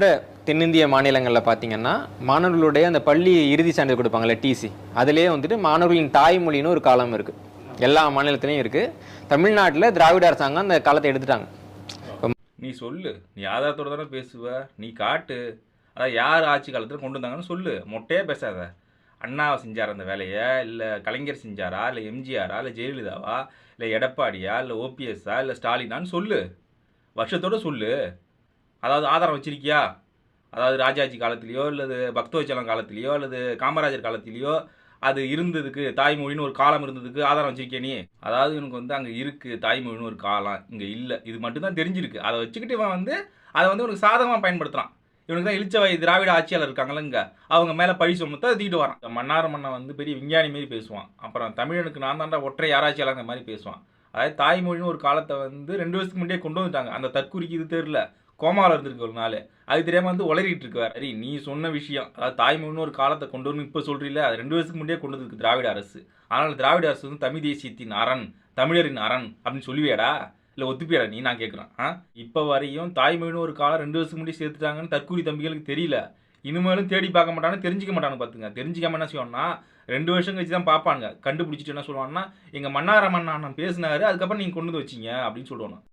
மற்ற தென்னிந்திய மாநிலங்களில் பார்த்தீங்கன்னா மாணவர்களுடைய அந்த பள்ளி இறுதி சான்றிதழ் கொடுப்பாங்கல்ல டிசி அதிலேயே வந்துட்டு மாணவர்களின் தாய்மொழின்னு ஒரு காலம் இருக்குது எல்லா மாநிலத்திலையும் இருக்குது தமிழ்நாட்டில் திராவிட அரசாங்கம் அந்த காலத்தை எடுத்துட்டாங்க. நீ சொல்லு. நீ ஆதாரத்தோட தானே பேசுவ. நீ காட்டு. அதான் யார் ஆட்சி காலத்தில் கொண்டு வந்தாங்கன்னு சொல்லு. மொட்டையே பேசாத. அண்ணா செஞ்சார் அந்த வேலையை? இல்லை கலைஞர் செஞ்சாரா? இல்லை எம்ஜிஆரா? இல்லை ஜெயலலிதாவா? இல்லை எடப்பாடியா? இல்லை ஓபிஎஸ்ஸா இல்லை ஸ்டாலினான்னு சொல்லு. வருஷத்தோட சொல்லு. அதாவது ஆதாரம் வச்சிருக்கியா? அதாவது ராஜாஜி காலத்திலேயோ அல்லது பக்தவச்சலம் காலத்திலேயோ அல்லது காமராஜர் காலத்திலேயோ அது இருந்ததுக்கு தாய்மொழின்னு ஒரு காலம் இருந்ததுக்கு ஆதாரம் வச்சிருக்கிய நீ? அதாவது எனக்கு வந்து அங்கே இருக்குது தாய்மொழின்னு ஒரு காலம் இங்கே இல்லை. இது மட்டும்தான் தெரிஞ்சிருக்கு. அதை வச்சுக்கிட்டு இவன் வந்து அதை வந்து உனக்கு சாதகமாக பயன்படுத்துகிறான் இவனுக்கு தான் இழிச்சவாய் திராவிட ஆட்சியாளர் இருக்காங்களே இங்கே. அவங்க மேலே பழி சுமத்த தூக்கிட்டு வரான். மன்னார் மன்னன் வந்து பெரிய விஞ்ஞானி மாரி பேசுவான். அப்புறம் தமிழனுக்கு நான் தாண்டா ஒற்றை ஆராய்ச்சியாளர் மாதிரி பேசுவான். அதாவது தாய்மொழின்னு ஒரு காலத்தை வந்து ரெண்டு வருஷத்துக்கு முன்னாடியே கொண்டு வந்துட்டாங்க. அந்த தற்குறிக்கு இது தெரில கோமாவில் இருந்திருக்கு ஒரு நாள். அது தெரியாமல் வந்து உளறிட்டு இருக்கார் சரி நீ சொன்ன விஷயம் அதாவது தாய்மொழின்னு ஒரு காலத்தை கொண்டு வரணும் இப்போ சொல்கிறீல்ல அது ரெண்டு வருஷத்துக்கு முன்னாடியே கொண்டு வந்திருக்கு திராவிட அரசு. ஆனால் திராவிட அரசு வந்து தமிழ் தேசியத்தின் அரண் தமிழரின் அரண் அப்படின்னு சொல்லுவியாடா. இல்லை ஒத்துப்பியாடா நீ நான் கேட்குறேன் ஆ? இப்போ வரையும் தாய்மொழின்னு ஒரு காலம் ரெண்டு வருஷத்துக்கு முன்னாடி சேர்த்துட்டாங்கன்னு தற்கூரி தம்பிகளுக்கு தெரியல. இனிமேலும் தேடி பார்க்க மாட்டானு தெரிஞ்சுக்க மாட்டானு பார்த்துங்க தெரிஞ்சிக்காம என்ன செய்வான்னா ரெண்டு வருஷம் கழிச்சு தான் பார்ப்பாங்க கண்டுபிடிச்சிட்டு என்ன சொல்லுவாங்கன்னா எங்கள் மன்னார மன்னா நான் பேசினாரு அதுக்கப்புறம் நீங்கள் கொண்டு வந்து வச்சீங்க அப்படின்னு சொல்லுவாங்க